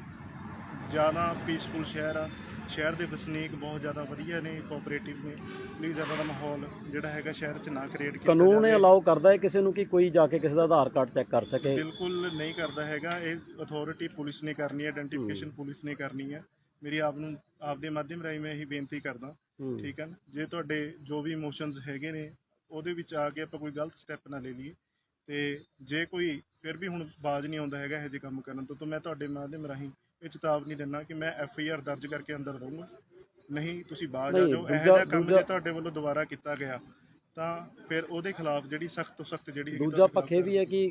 ਜ਼ਿਆਦਾ ਪੀਸਫੁਲ ਸ਼ਹਿਰ ਆ। ਸ਼ਹਿਰ ਦੇ ਵਸਨੀਕ ਬਹੁਤ ਜ਼ਿਆਦਾ ਵਧੀਆ ਨੇ ਕੋਆਪਰੇਟਿਵ ਨੇ ਪਲੀਜ਼ ਇਹਦਾ ਦਾ ਮਾਹੌਲ ਜਿਹੜਾ ਹੈਗਾ ਸ਼ਹਿਰ 'ਚ ਨਾ ਕ੍ਰੀਏਟ ਕੀਤਾ ਕਾਨੂੰਨ ਇਹ। ਅਲਾਉ ਕਰਦਾ ਹੈ ਕਿਸੇ ਨੂੰ ਕਿ ਕੋਈ ਜਾ ਕੇ ਕਿਸੇ ਦਾ ਆਧਾਰ ਕਾਰਡ ਚੈੱਕ ਕਰ ਸਕੇ ਬਿਲਕੁਲ ਨਹੀਂ ਕਰਦਾ ਹੈਗਾ ਇਹ ਅਥਾਰਟੀ ਪੁਲਿਸ ਨੇ ਕਰਨੀ ਹੈ ਆਇਡੈਂਟੀਫਿਕੇਸ਼ਨ ਪੁਲਿਸ ਨੇ ਕਰਨੀ ਹੈ ਮੇਰੀ ਆਪ ਨੂੰ ਆਪ ਦੇ ਮਾਧਿਅਮ ਰਾਹੀਂ ਮੈਂ ਇਹੀ ਬੇਨਤੀ ਕਰਦਾ। ਠੀਕ ਹੈ ਨਾ? ਜੇ ਤੁਹਾਡੇ ਜੋ ਵੀ ਇਮੋਸ਼ਨਸ ਹੈਗੇ ਨੇ ਉਹਦੇ ਵਿੱਚ ਆ ਕੇ ਆਪਾਂ ਕੋਈ ਗਲਤ ਸਟੈਪ ਨਾ ਲੈ ਲਈਏ ਤੇ ਜੇ ਕੋਈ ਫਿਰ ਵੀ ਹੁਣ ਬਾਜ ਨਹੀਂ ਆਉਂਦਾ ਹੈਗਾ ਇਹੋ ਜਿਹੇ ਕੰਮ ਕਰਨ ਤੋਂ ਤਾਂ ਮੈਂ ਤੁਹਾਡੇ ਮਾਧਿਅਮ ਰਾਹੀਂ ਇਹ ਚੇਤਾਵਨੀ ਦਿੰਦਾ ਕਿ ਮੈਂ ਐਫ ਆਈ ਆਰ ਦਰਜ ਕਰਕੇ ਅੰਦਰ ਰਹੂੰਗਾ। ਨਹੀਂ ਤੁਸੀਂ ਬਾਜ ਆ ਜਾਓ। ਇਹੋ ਜਿਹਾ ਕੰਮ ਜੇ ਤੁਹਾਡੇ ਵੱਲੋਂ ਦੁਬਾਰਾ ਕੀਤਾ ਗਿਆ ਤਾਂ ਫਿਰ ਉਹਦੇ ਖਿਲਾਫ ਜਿਹੜੀ ਸਖਤ ਤੋਂ ਸਖਤ ਜਿਹੜੀ ਦੂਜਾ ਪੱਖ ਵੀ ਹੈ ਕਿ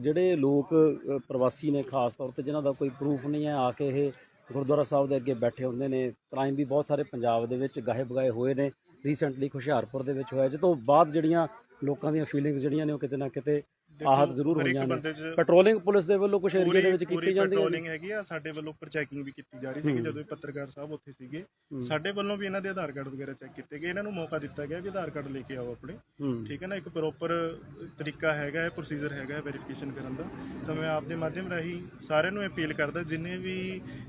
ਜਿਹੜੇ ਲੋਕ ਪ੍ਰਵਾਸੀ ਨੇ ਖਾਸ ਤੌਰ ਤੇ ਜਿਨ੍ਹਾਂ ਦਾ ਕੋਈ ਪ੍ਰੂਫ ਨਹੀਂ ਹੈ ਆ ਕੇ ਇਹ ਗੁਰਦੁਆਰਾ ਸਾਹਿਬ ਦੇ ਅੱਗੇ ਬੈਠੇ ਹੁੰਦੇ ਨੇ ਕ੍ਰਾਈਮ ਵੀ ਬਹੁਤ ਸਾਰੇ ਪੰਜਾਬ ਦੇ ਵਿੱਚ ਗਾਹੇ ਬਗਾਏ ਹੋਏ ਨੇ। ਰੀਸੈਂਟਲੀ ਹੁਸ਼ਿਆਰਪੁਰ ਦੇ ਵਿੱਚ ਹੋਇਆ ਤੋਂ ਬਾਅਦ ਜਿਹੜੀਆਂ ਲੋਕਾਂ ਦੀਆਂ ਫੀਲਿੰਗਸ ਜਿਹੜੀਆਂ ਨੇ ਉਹ ਕਿਤੇ ਨਾ ਕਿਤੇ ਆਹਤ ਜ਼ਰੂਰ ਹੋਈਆਂ ਨੇ। ਪੈਟਰੋਲਿੰਗ ਪੁਲਿਸ ਦੇ ਵੱਲੋਂ ਕੁਝ ਏਰੀਆ ਦੇ ਵਿੱਚ ਕੀਤੀ ਜਾਂਦੀ ਹੈ ਪੈਟਰੋਲਿੰਗ ਹੈਗੀ ਆ ਸਾਡੇ ਵੱਲੋਂ ਉੱਪਰ ਚੈਕਿੰਗ ਵੀ ਕੀਤੀ ਜਾ ਰਹੀ ਹੂੰ। ਜਦੋਂ ਇਹ ਪੱਤਰਕਾਰ ਸਾਹਿਬ ਉੱਥੇ ਸੀਗੇ। ਸਾਡੇ ਵੱਲੋਂ ਵੀ ਇਹਨਾਂ ਦੇ ਆਧਾਰ ਕਾਰਡ ਵਗੈਰਾ ਚੈੱਕ ਕੀਤੇ ਗਏ। ਇਹਨਾਂ ਨੂੰ ਮੌਕਾ ਦਿੱਤਾ ਗਿਆ ਕਿ ਆਧਾਰ ਕਾਰਡ ਲੈ ਕੇ ਆਓ ਆਪਣੇ। ਠੀਕ ਹੈ ਨਾ? ਇੱਕ ਪ੍ਰੋਪਰ ਤਰੀਕਾ ਹੈਗਾ ਹੈ ਪ੍ਰੋਸੀਜਰ ਹੈਗਾ ਹੈ ਵੈਰੀਫਿਕੇਸ਼ਨ ਕਰਨ ਦਾ। ਤਾਂ ਮੈਂ ਆਪ ਦੇ ਮਾਧਿਅਮ ਰਾਹੀਂ ਸਾਰਿਆਂ ਨੂੰ ਅਪੀਲ ਕਰਦਾ ਜਿੰਨੇ ਵੀ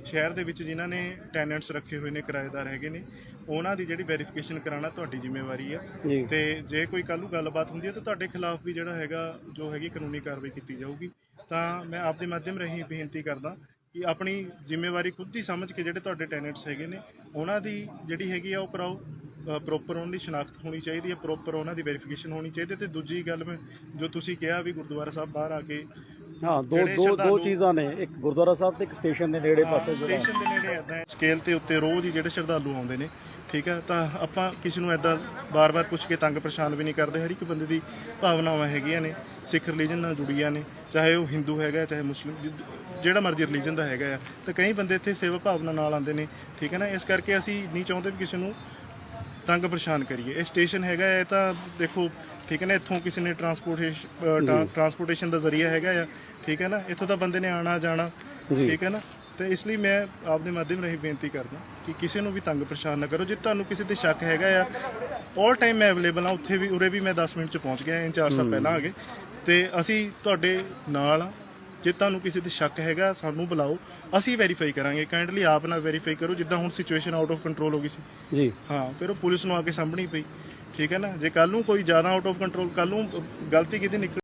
ਸ਼ਹਿਰ ਦੇ ਵਿੱਚ ਜਿਨ੍ਹਾਂ ਨੇ ਟੈਨੈਂਟਸ ਰੱਖੇ ਹੋਏ ਨੇ ਕਿਰਾਏਦਾਰ ਹੈਗੇ ਨੇ ਉਹਨਾਂ ਦੀ ਜਿਹੜੀ ਵੈਰੀਫਿਕੇਸ਼ਨ ਕਰਾਉਣਾ ਤੁਹਾਡੀ ਜ਼ਿੰਮੇਵਾਰੀ ਆ। ਜੀ। ਤੇ ਜੇ ਕੋਈ ਕੱਲ੍ਹ ਨੂੰ ਗੱਲਬਾਤ ਹੁੰਦੀ ਹੈ ਤਾਂ ਤੁਹਾਡੇ ਖਿਲਾਫ ਵੀ ਜਿਹੜਾ ਹੈਗਾ ਜੋ ਹੈਗੀ ਕਾਨੂੰਨੀ ਕਾਰਵਾਈ ਕੀਤੀ ਜਾਊਗੀ। ਤਾਂ ਮੈਂ ਆਪ ਦੇ ਮਾਧਿਅਮ ਰਾਹੀਂ ਬੇਨਤੀ ਕਰਦਾ ਕਿ ਆਪਣੀ ਜ਼ਿੰਮੇਵਾਰੀ ਖੁਦ ਹੀ ਸਮਝ ਕੇ ਜਿਹੜੇ ਤੁਹਾਡੇ ਟੈਨੈਂਟਸ ਹੈਗੇ ਨੇ ਉਹਨਾਂ ਦੀ ਜਿਹੜੀ ਹੈਗੀ ਆ ਉਹ ਕਰਾਓ। ਪ੍ਰੋਪਰ ਉਹਨਾਂ ਦੀ ਸ਼ਨਾਖਤ ਹੋਣੀ ਚਾਹੀਦੀ ਹੈ ਪ੍ਰੋਪਰ ਉਹਨਾਂ ਦੀ ਵੈਰੀਫਿਕੇਸ਼ਨ ਹੋਣੀ ਚਾਹੀਦੀ ਹੈ ਤੇ ਦੂਜੀ ਗੱਲ ਮੈਂ ਜੋ ਤੁਸੀਂ ਕਿਹਾ ਵੀ ਗੁਰਦੁਆਰਾ ਸਾਹਿਬ ਬਾਹਰ ਆ ਕੇ ਹਾਂ ਦੋ ਜਿਹੜੇ ਦੋ ਦੋ ਸ਼ਰਧਾਲੂ- ਚੀਜ਼ਾਂ ਨੇ। ਇੱਕ ਗੁਰਦੁਆਰਾ ਸਾਹਿਬ ਤੇ ਇੱਕ ਸਟੇਸ਼ਨ ਦੇ ਨੇੜੇ ਪਾਸੇ ਜਿਹੜਾ। ਸਟੇਸ਼ਨ ਦੇ ਨੇੜੇ ਇਦਾਂ ਸਕੇਲ ਤੇ ਉੱਤੇ ਰੋਜ਼ ਹੀ ਜਿਹੜੇ ਸ਼ਰਧਾਲੂ ਆਉਂਦੇ ਨੇ ਠੀਕ ਹੈ ਤਾਂ ਆਪਾਂ ਕਿਸੇ ਨੂੰ ਐਦਾਂ ਬਾਰ-ਬਾਰ ਪੁੱਛ ਕੇ ਤੰਗ ਪਰੇਸ਼ਾਨ ਵੀ ਨਹੀਂ ਕਰਦੇ ਹਰ ਇੱਕ ਬੰਦੇ ਦੀ ਭਾਵਨਾਵਾਂ ਹੈਗੀਆਂ ਨੇ ਸਿੱਖ ਰਿਲੀਜਨ ਨਾਲ ਜੁੜੀਆਂ ਨੇ ਚਾਹੇ ਉਹ ਹਿੰਦੂ ਹੈਗਾ ਚਾਹੇ ਮੁਸਲਿਮ ਜਿਹੜਾ ਮਰਜ਼ੀ ਰਿਲੀਜਨ ਦਾ ਹੈਗਾ ਆ ਤੇ ਕਈ ਬੰਦੇ ਇੱਥੇ ਸੇਵਾ ਭਾਵਨਾ ਨਾਲ ਆਉਂਦੇ ਨੇ ਠੀਕ ਹੈ ਨਾ ਇਸ ਕਰਕੇ ਅਸੀਂ ਨਹੀਂ ਚਾਹੁੰਦੇ ਵੀ ਕਿਸੇ ਨੂੰ ਤੰਗ ਪਰੇਸ਼ਾਨ ਕਰੀਏ। ਇਹ ਸਟੇਸ਼ਨ ਹੈਗਾ ਹੈ, ਇਹ ਤਾਂ ਦੇਖੋ ਠੀਕ ਹੈ ਨਾ ਇੱਥੋਂ ਕਿਸੇ ਨੇ ਟਰਾਂਸਪੋਰਟੇਸ਼ਨ ਟਰਾਂਸਪੋਰਟੇਸ਼ਨ ਦਾ ਜ਼ਰੀਆ ਹੈਗਾ ਆ ਠੀਕ ਹੈ ਨਾ ਇੱਥੋਂ ਤਾਂ ਬੰਦੇ ਨੇ ਆਣਾ ਜਾਣਾ। ਠੀਕ ਹੈ ਨਾ ਤੇ ਇਸ ਲਈ ਮੈਂ ਆਪਦੇ ਮਾਧਿਅਮ ਰਾਹੀਂ ਬੇਨਤੀ ਕਰਦਾ। ਕਿ ਕਿਸੇ ਨੂੰ ਵੀ ਤੰਗ ਪਰੇਸ਼ਾਨ ਨਾ ਕਰੋ। ਜੇ ਤੁਹਾਨੂੰ ਕਿਸੇ ਤੇ ਸ਼ੱਕ ਹੈਗਾ ਆ ਆਲ ਟਾਈਮ ਮੈਂ ਅਵੇਲੇਬਲ ਆ ਉੱਥੇ ਵੀ ਉਰੇ ਵੀ ਮੈਂ 10 ਮਿੰਟ ਚ ਪਹੁੰਚ ਗਿਆ ਇਨ ਚਾਰ ਸਾਲ ਪਹਿਲਾਂ ਆ ਗਏ। ਤੇ ਅਸੀਂ ਤੁਹਾਡੇ ਨਾਲ ਆ। ਜੇ ਤੁਹਾਨੂੰ ਕਿਸੇ ਤੇ ਸ਼ੱਕ ਹੈਗਾ ਸਾਨੂੰ ਬੁਲਾਓ ਅਸੀਂ ਵੈਰੀਫਾਈ ਕਰਾਂਗੇ। ਕਾਈਂਡਲੀ ਆਪ ਨਾਲ ਵੈਰੀਫਾਈ ਕਰੋ ਜਿੱਦਾਂ ਹੁਣ ਸਿਚੁਏਸ਼ਨ ਆਊਟ ਆਫ ਕੰਟਰੋਲ ਹੋ ਗਈ ਸੀ। ਜੀ। ਹਾਂ ਫਿਰ ਉਹ ਪੁਲਿਸ ਨੂੰ ਆ ਕੇ ਸਾਂਭਣੀ ਪਈ। ਠੀਕ ਹੈ ਨਾ? ਜੇ ਕੱਲ ਨੂੰ ਕੋਈ ਜ਼ਿਆਦਾ ਆਊਟ ਆਫ ਕੰਟਰੋਲ ਕੱਲ ਨੂੰ ਗਲਤੀ ਕਿਤੇ ਨਿਕਲ